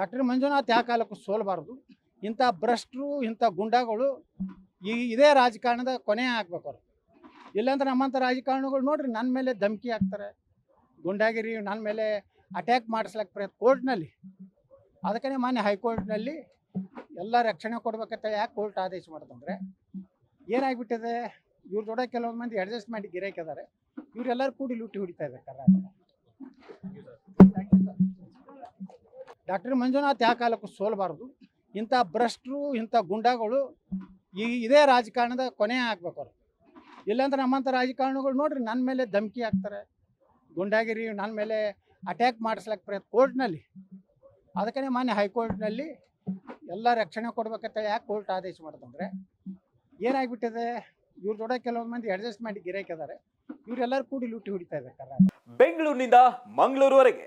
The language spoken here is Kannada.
ಡಾಕ್ಟರ್ ಮಂಜುನಾಥ್ ಯಾವ ಕಾಲಕ್ಕೂ ಸೋಲಬಾರ್ದು. ಇಂಥ ಭ್ರಷ್ಟರು, ಇಂಥ ಗುಂಡಾಗಳು ಈ ಇದೇ ರಾಜಕಾರಣದ ಕೊನೆ ಹಾಕ್ಬೇಕು ಅವ್ರು. ಇಲ್ಲಾಂದ್ರೆ ನಮ್ಮಂಥ ರಾಜಕಾರಣಿಗಳು ನೋಡ್ರಿ ನನ್ನ ಮೇಲೆ ಧಮಕಿ ಹಾಕ್ತಾರೆ. ಗುಂಡಾಗಿರಿ ನನ್ನ ಮೇಲೆ ಅಟ್ಯಾಕ್ ಮಾಡಿಸ್ಲಕ್ಕೆ ಪ್ರಯತ್ನ ಕೋರ್ಟ್ನಲ್ಲಿ ಅದಕ್ಕೆ ಮಾನ್ಯ ಹೈಕೋರ್ಟ್ನಲ್ಲಿ ಎಲ್ಲ ರಕ್ಷಣೆ ಕೊಡ್ಬೇಕಂತ ಯಾಕೆ ಕೋರ್ಟ್ ಆದೇಶ ಮಾಡ್ತಂದ್ರೆ, ಏನಾಗ್ಬಿಟ್ಟಿದೆ, ಇವ್ರ ಜೋಡ ಕೆಲವೊಂದು ಮಂದಿ ಅಡ್ಜಸ್ಟ್ಮೆಂಟ್ ಗಿರಾಕಿದ್ದಾರೆ ಇವರೆಲ್ಲರೂ ಕೂಡಿ ಲೂಟಿ ಹೊಡಿತಾ ಇದ್ದಾರೆ ಕರ್ನಾಟಕ. ಡಾಕ್ಟರ್ ಮಂಜುನಾಥ್ ಯಾವ ಕಾಲಕ್ಕೂ ಸೋಲಬಾರ್ದು. ಇಂಥ ಭ್ರಷ್ಟರು, ಇಂಥ ಗುಂಡಾಗಳು ಈ ಇದೇ ರಾಜಕಾರಣದ ಕೊನೆ ಆಗ್ಬೇಕು ಅವ್ರು. ಇಲ್ಲಾಂದ್ರೆ ನಮ್ಮಂಥ ರಾಜಕಾರಣಿಗಳು ನೋಡ್ರಿ ನನ್ನ ಮೇಲೆ ಧಮಕಿ ಹಾಕ್ತಾರೆ. ಗುಂಡಾಗಿರಿ ನನ್ನ ಮೇಲೆ ಅಟ್ಯಾಕ್ ಮಾಡಿಸ್ಲಕ್ಕೆ ಪ್ರಯತ್ನ ಕೋರ್ಟ್ನಲ್ಲಿ ಅದಕ್ಕೆ ಮಾನ್ಯ ಹೈಕೋರ್ಟ್ನಲ್ಲಿ ಎಲ್ಲ ರಕ್ಷಣೆ ಕೊಡ್ಬೇಕಂತ ಯಾಕೆ ಕೋರ್ಟ್ ಆದೇಶ ಮಾಡ್ತಂದ್ರೆ, ಏನಾಗ್ಬಿಟ್ಟಿದೆ, ಇವ್ರ ಜೋಡ ಕೆಲವೊಂದು ಮಂದಿ ಅಡ್ಜಸ್ಟ್ಮೆಂಟ್ ಗಿರಾಕಿದ್ದಾರೆ ಇವರೆಲ್ಲರೂ ಕೂಡಿ ಲೂಟಿ ಹೊಡಿತಾ ಇದ್ದಾರೆ. ಬೆಂಗಳೂರಿನಿಂದ ಮಂಗಳೂರುವರೆಗೆ.